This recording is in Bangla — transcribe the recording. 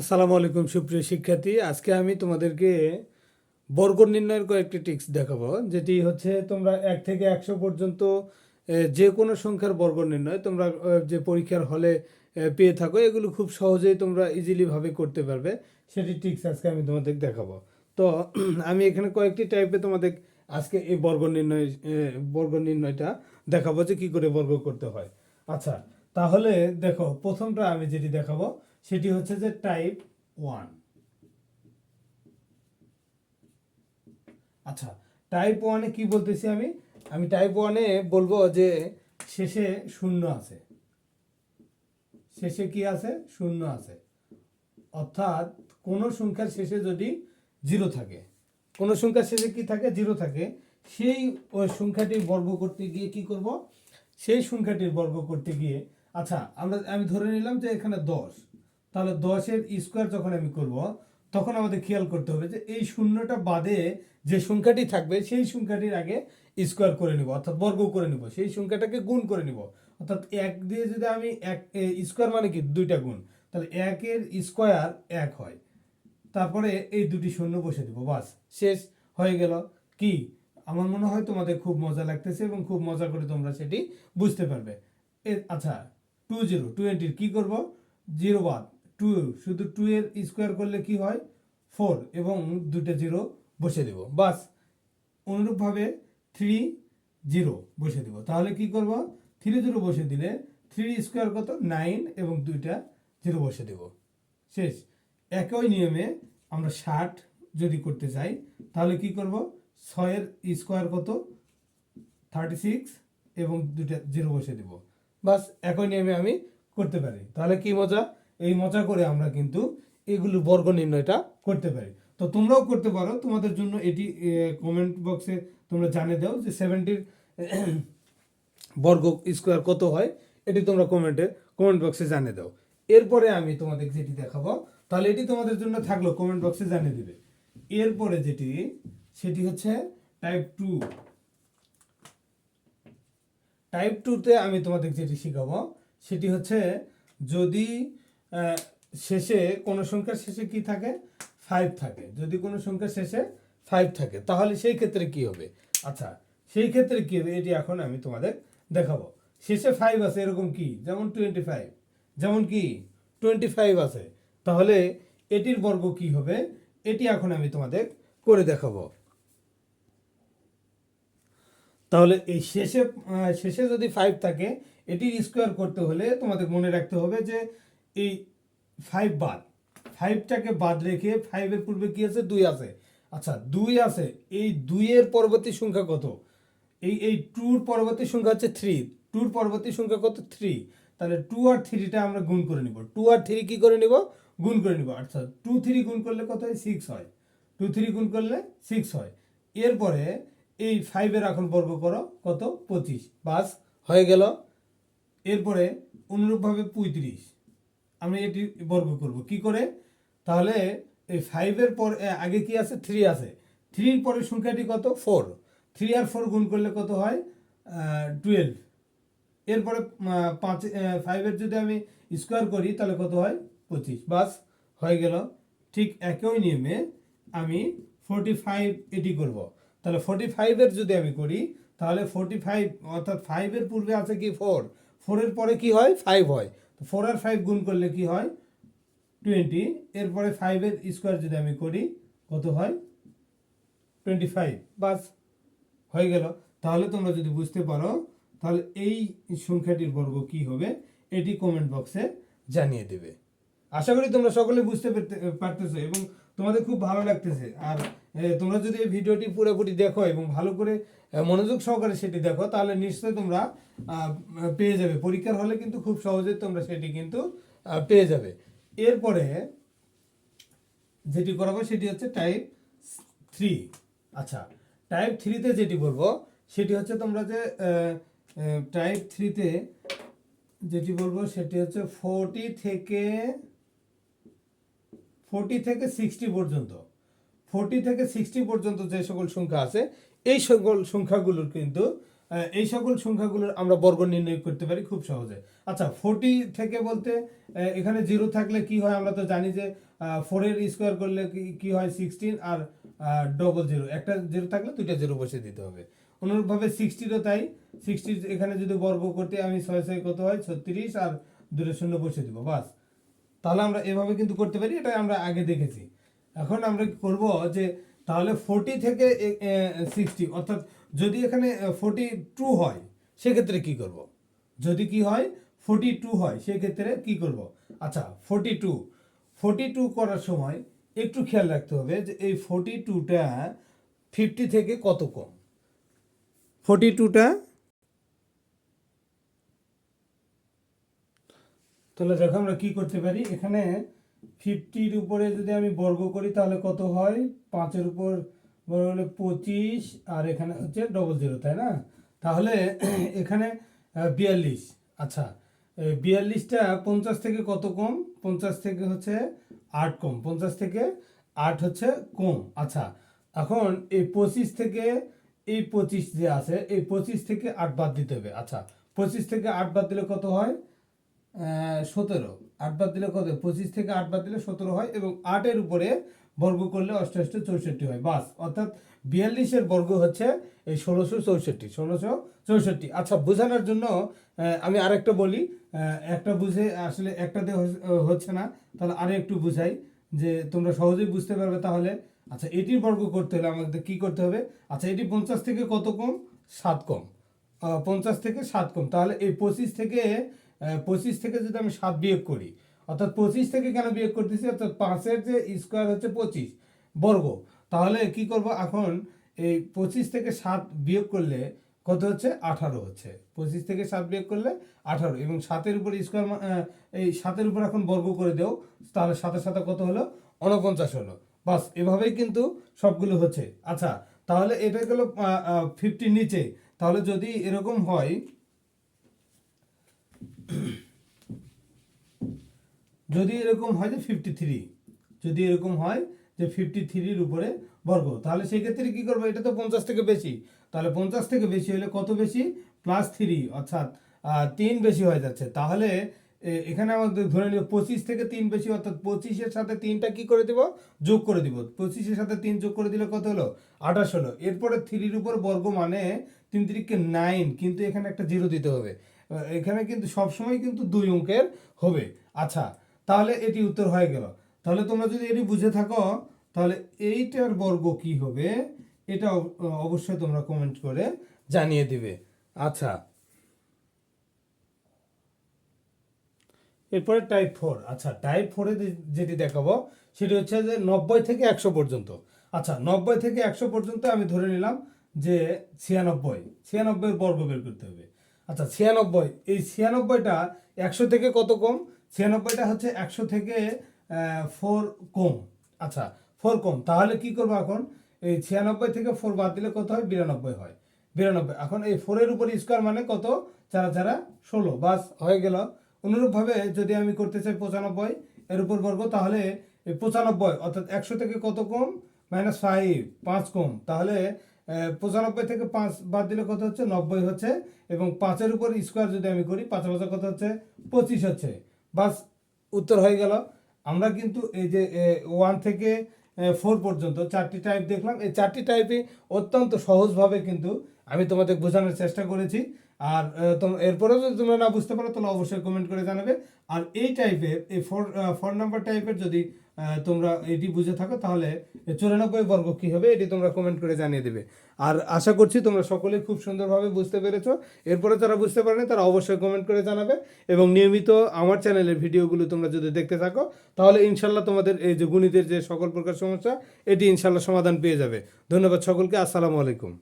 আসসালামু আলাইকুম, সুপ্রিয় শিক্ষার্থী। আজকে আমি তোমাদেরকে বর্গ নির্ণয়ের কয়েকটি টিক্স দেখাবো, যেটি হচ্ছে তোমরা এক থেকে একশো পর্যন্ত যে কোনো সংখ্যার বর্গ নির্ণয় তোমরা যে পরীক্ষার হলে পেয়ে থাকো, এগুলো খুব সহজেই তোমরা ইজিলিভাবে করতে পারবে। সেটি টিক্স আজকে আমি তোমাদের দেখাবো। তো, আমি এখানে কয়েকটি টাইপে তোমাদের আজকে এই বর্গ নির্ণয় বর্গ নির্ণয়টা দেখাবো যে কি করে বর্গ করতে হয়। আচ্ছা তাহলে দেখো, প্রথমটা আমি যেটি দেখাবো সেটি হচ্ছে যে টাইপ ওয়ান আচ্ছা টাইপ ওয়ানে কি বলতেছি আমি? আমি টাইপ ওয়ানে বলব যে শেষে শূন্য আছে। শেষে কি আছে? শূন্য আছে। অর্থাৎ কোন সংখ্যার শেষে যদি জিরো থাকে, কোন সংখ্যার শেষে কি থাকে? জিরো থাকে। সেই ওই সংখ্যাটির বর্গ করতে গিয়ে কি করব? সেই সংখ্যাটির বর্গ করতে গিয়ে আচ্ছা আমরা, আমি ধরে নিলাম যে এখানে দশ। তাহলে দশের স্কোয়ার যখন আমি করব, তখন আমাদের খেয়াল করতে হবে যে এই শূন্যটা বাদে যে সংখ্যাটি থাকবে, সেই সংখ্যাটির আগে স্কোয়ার করে নিব, অর্থাৎ বর্গ করে নিব, সেই সংখ্যাটাকে গুণ করে নিব। অর্থাৎ এক দিয়ে যদি আমি এক স্কোয়ার মানে কি? দুইটা গুণ। তাহলে একের স্কোয়ার এক হয়। তারপরে এই দুটি শূন্য বসে দিব, বাস। শেষ। হয়ে গেল। কি? আমার মনে হয় তোমাদের খুব মজা লাগতেছে এবং খুব মজা করে তোমরা সেটি বুঝতে পারবে। আচ্ছা টু জিরো টোয়েন্টির কী করব? জিরো বাদ। টু শুধু টু এর স্কোয়ার করলে কি হয়? ফোর এবং দুটো জিরো বসে দেব। বাস, অনুরূপভাবে থ্রি জিরো বসে দেব। তাহলে কি করব? থ্রি জিরো বসে দিলে থ্রি স্কোয়ার কত? নাইন এবং দুইটা জিরো বসে দেব। শেষ। একই নিয়মে আমরা ষাট যদি করতে চাই, তাহলে কি করব? ছয়ের স্কোয়ার কত? থার্টি সিক্স এবং দুইটা জিরো বসে দেব। বাস, একই নিয়মে আমি করতে পারি। তাহলে কি মজা? এই মজা করে আমরা কিন্তু এগুলো বর্গ নির্ণয়টা করতে পারি। তো তোমরাও করতে পারো, তোমাদের জন্য এটি কমেন্ট বক্সে তোমরা জানিয়ে দাও যে সেভেন্টির বর্গ স্কোয়ার কত হয়, এটি তোমরা কমেন্টে কমেন্ট বক্সে জানিয়ে দাও। এরপরে আমি তোমাদের যেটি দেখাবো, তাহলে এটি তোমাদের জন্য থাকল কমেন্ট বক্সে জানিয়ে দিবে। এরপরে যেটি, সেটি হচ্ছে টাইপ টু টাইপ টুতে আমি তোমাদের যেটি শেখাবো, সেটি হচ্ছে যদি শেষে কোনো সংখ্যার শেষে কি থাকে? ফাইভ থাকে। যদি কোনো সংখ্যার শেষে ফাইভ থাকে, তাহলে সেই ক্ষেত্রে কি হবে? আচ্ছা সেই ক্ষেত্রে কি হবে? এটি এখন আমি তোমাদের দেখাবো। শেষে ফাইভ আছে, এরকম কি? যেমন টোয়েন্টি ফাইভ যেমন কি? টোয়েন্টি ফাইভ আছে। তাহলে এটির বর্গ কি হবে? এটি এখন আমি তোমাদের করে দেখাবো। তাহলে এই শেষে শেষে যদি ফাইভ থাকে, এটির স্কোয়ার করতে হলে তোমাদের মনে রাখতে হবে যে এই ফাইভ বাদ। ফাইভটাকে বাদ রেখে ফাইভের পূর্বে কি আছে? দুই আছে। আচ্ছা দুই আছে। এই দুইয়ের পরবর্তী সংখ্যা কত? এই এই টুর পরবর্তী সংখ্যা হচ্ছে থ্রি টুর পরবর্তী সংখ্যা কত? থ্রি তাহলে টু আর থ্রিটা আমরা গুণ করে নিব। টু আর থ্রি কি করে নিব? গুণ করে নিব। আচ্ছা টু থ্রি গুণ করলে কত হয়? সিক্স হয়। টু থ্রি গুণ করলে সিক্স হয়। এরপরে এই ফাইভের এখন বর্গ করো। কত? পঁচিশ। বাস, হয়ে গেল। এরপরে অনুরূপভাবে পঁয়ত্রিশ। আমি এটি বর্গ করব। কি করে? তাহলে এই ফাইভের পর আগে কি আছে? থ্রি আছে। থ্রির পরের সংখ্যাটি কত? ফোর থ্রি আর ফোর গুণ করলে কত হয়? টুয়েলভ এরপরে পাঁচ ফাইভের যদি আমি স্কোয়ার করি, তাহলে কত হয়? পঁচিশ। বাস, হয়ে গেল। ঠিক একই নিয়মে আমি ফোরটি ফাইভ এটি করব। তাহলে ফোরটি ফাইভের যদি আমি করি, তাহলে ফোরটি ফাইভ অর্থাৎ ফাইভের পূর্বে আছে কি? ফোর ফোরের পরে কি হয়? ফাইভ হয়। তো ফোর আর ফাইভ গুণ করলে কি হয়? টোয়েন্টি এরপরে ফাইভের স্কোয়ার যদি আমি করি, কত হয়? টোয়েন্টি ফাইভ বাস, হয়ে গেল। তাহলে তোমরা যদি বুঝতে পারো, তাহলে এই সংখ্যাটির বর্গ কি হবে? এটি কমেন্ট বক্সে জানিয়ে দেবে। আশা করি তোমরা সকলে বুঝতে পারতে- পারতেছো এবং তোমাদের খুব ভালো লাগতেছে। আর তোমরা যদি এই ভিডিওটি পুরোপুরি দেখো এবং ভালো করে মনোযোগ সহকারে সেটি দেখো, তাহলে নিশ্চয়ই তোমরা পেয়ে যাবে। পরীক্ষার হলে কিন্তু খুব সহজে তোমরা সেটি কিন্তু পেয়ে যাবে। এরপরে যেটি করাবো সেটি হচ্ছে টাইপ থ্রি আচ্ছা টাইপ থ্রিতে যেটি বলব, সেটি হচ্ছে তোমরা যে টাইপ থ্রিতে যেটি বলব সেটি হচ্ছে ফোরটি থেকে ফোরটি থেকে সিক্সটি পর্যন্ত। ফোরটি থেকে সিক্সটি পর্যন্ত যে সকল সংখ্যা আছে, এই সকল সংখ্যাগুলোর কিন্তু এই সকল সংখ্যাগুলোর আমরা বর্গ নির্ণয় করতে পারি খুব সহজে। আচ্ছা ফোরটি থেকে বলতে এখানে জিরো থাকলে কি হয়? আমরা তো জানি যে ফোরের স্কোয়ার করলে কি হয়? সিক্সটিন আর ডবল জিরো একটা জিরো থাকলে দুইটা জিরো বসে দিতে হবে। অনুরূপভাবে সিক্সটিরও তাই। সিক্সটি এখানে যদি বর্গ করতে আমি ছয় ছয় কত হয়? ছত্রিশ আর দুটো শূন্য বসে দিব, বাস। তাহলে আমরা এভাবে কিন্তু করতে পারি এটা আমরা আগে দেখেছি। এখন আমরা করব যে তাহলে ফোরটি থেকে সিক্সটি অর্থাৎ যদি এখানে ফোরটি টু হয়, সেক্ষেত্রে কি করব? যদি কি হয় ফোরটি টু হয়, সেক্ষেত্রে কি করব? আচ্ছা ফোরটি টু ফোরটি টু করার সময় একটু খেয়াল রাখতে হবে যে এই ফোরটি টুটা ফিফটি থেকে কত কম? ফোরটি টুটা তাহলে দেখো আমরা কি করতে পারি? এখানে ফিফটির উপরে যদি আমি বর্গ করি, তাহলে কত হয়? পাঁচের উপর বর্গ হলে পঁচিশ, আর এখানে হচ্ছে ডবল জিরো তাই না? তাহলে এখানে বিয়াল্লিশ। আচ্ছা বিয়াল্লিশটা পঞ্চাশ থেকে কত কম? পঞ্চাশ থেকে হচ্ছে আট কম। পঞ্চাশ থেকে আট হচ্ছে কম। আচ্ছা এখন এই পঁচিশ থেকে, এই পঁচিশ যে আছে, এই পঁচিশ থেকে আট বাদ দিতে হবে। আচ্ছা পঁচিশ থেকে আট বাদ দিলে কত হয়? সতেরো। আট বাদ দিলে কত? পঁচিশ থেকে আট বাদ দিলে সতেরো হয় এবং আটের উপরে বর্গ করলে অষ্টাশি চৌষট্টি হয়। বাস, অর্থাৎ বিয়াল্লিশের বর্গ হচ্ছে এই ষোলোশো চৌষট্টি ষোলোশো চৌষট্টি। আচ্ছা বোঝানোর জন্য আমি আরেকটা বলি। একটা বুঝে আসলে একটাতে হস- হচ্ছে না। তাহলে আরও একটু বুঝাই যে তোমরা সহজেই বুঝতে পারবে তাহলে। আচ্ছা এটির বর্গ করতে হলে আমাদের কি করতে হবে? আচ্ছা এটি পঞ্চাশ থেকে কত কম? সাত কম। পঞ্চাশ থেকে সাত কম। তাহলে এই পঁচিশ থেকে পঁচিশ থেকে যদি আমি সাত বিয়োগ করি, অর্থাৎ পঁচিশ থেকে কেন বিয়োগ করতেছি? অর্থাৎ পাঁচের যে স্কোয়ার হচ্ছে পঁচিশ বর্গ। তাহলে কি করব এখন? এই পঁচিশ থেকে সাত বিয়োগ করলে কত হচ্ছে? আঠারো হচ্ছে। পঁচিশ থেকে সাত বিয়োগ করলে আঠারো এবং সাতের উপর স্কোয়ার এই সাতের উপর এখন বর্গ করে দেও, তাহলে সাথে সাথে কত হলো? উনপঞ্চাশ হলো। বাস, এভাবেই কিন্তু সবগুলো হচ্ছে। আচ্ছা তাহলে এটা গেল ফিফটির নিচে। তাহলে যদি এরকম হয় যদি এরকম হয় যে ফিফটি থ্রি যদি এরকম হয় যে ফিফটি থ্রির উপরে বর্গ, তাহলে সেই ক্ষেত্রে কি করব? এটা তো পঞ্চাশ থেকে বেশি। তাহলে পঞ্চাশ থেকে বেশি হলে কত বেশি? প্লাস থ্রি অর্থাৎ তিন বেশি হয়ে যাচ্ছে। তাহলে এখানে আমাদের ধরে নিব পঁচিশ থেকে তিন বেশি, অর্থাৎ পঁচিশের সাথে তিনটা কি করে দিব? যোগ করে দিব। পঁচিশের সাথে তিন যোগ করে দিলে কত হলো? আঠাশ হলো। এরপরে থ্রির উপর বর্গ মানে তিন তিরিখকে নাইন কিন্তু এখানে একটা জিরো দিতে হবে। এখানে কিন্তু সবসময় কিন্তু দুই অঙ্কের হবে। আচ্ছা তাহলে এটি উত্তর হয়ে গেল। তাহলে তোমরা যদি এটি বুঝে থাকো, তাহলে এইটার বর্গ কি হবে? এটা অব- অবশ্যই তোমরা কমেন্ট করে জানিয়ে দিবে। আচ্ছা। এরপরে টাইপ ফোর আচ্ছা টাইপ ফোরে যেটি দেখাবো, সেটি হচ্ছে যে নব্বই থেকে একশো পর্যন্ত। আচ্ছা নব্বই থেকে একশো পর্যন্ত আমি ধরে নিলাম যে ছিয়ানব্বই। ছিয়ানব্বইয়ের বর্গ বের করতে হবে। আচ্ছা ছিয়ানব্বই। এই ছিয়ানব্বইটা একশো থেকে কত কম? ছিয়ানব্বইটা হচ্ছে একশো থেকে ফোর কম। আচ্ছা ফোর কম। তাহলে কি করব এখন? এই ছিয়ানব্বই থেকে ফোর বাদ দিলে কত হয়? বিরানব্বই হয়। বিরানব্বই। এখন এই ফোরের উপর স্কোয়ার মানে কত? চারা চারা ষোলো। বাস, হয়ে গেল। অনুরূপভাবে যদি আমি করতে চাই পঁচানব্বই, এর উপর বর্গ, তাহলে পঁচানব্বই, অর্থাৎ একশো থেকে কত কম? মাইনাস ফাইভ পাঁচ কম। তাহলে পঁচানব্বই থেকে পাঁচ বাদ দিলে কত হচ্ছে? নব্বই হচ্ছে। এবং পাঁচের উপর স্কোয়ার যদি আমি করি পাঁচ পাঁচের কত হচ্ছে? পঁচিশ হচ্ছে। বাস উত্তর হয়ে গেল। আমরা কিন্তু এই যে ওয়ান থেকে ফোর পর্যন্ত চারটি টাইপ দেখলাম। এই চারটি টাইপে অত্যন্ত সহজভাবে কিন্তু আমি তোমাদের বোঝানোর চেষ্টা করেছি। আর এরপরেও যদি তোমরা না বুঝতে পারো, তাহলে অবশ্যই কমেন্ট করে জানাবে। আর এই টাইপের এই ফোর ফোর নাম্বার টাইপের যদি তোমরা এটি বুঝে থাকো, তাহলে চুরানব্বই বর্গ কী হবে, এটি তোমরা কমেন্ট করে জানিয়ে দেবে। আর আশা করছি তোমরা সকলেই খুব সুন্দরভাবে বুঝতে পেরেছ। এরপরে যারা বুঝতে পারেনি, তারা অবশ্যই কমেন্ট করে জানাবে। এবং নিয়মিত আমার চ্যানেলের ভিডিওগুলো তোমরা যদি দেখতে থাকো, তাহলে ইনশাল্লাহ তোমাদের এই যে গণিতের যে সকল প্রকার সমস্যা, এটি ইনশাল্লাহ সমাধান পেয়ে যাবে। ধন্যবাদ সকলকে, আসসালামু আলাইকুম।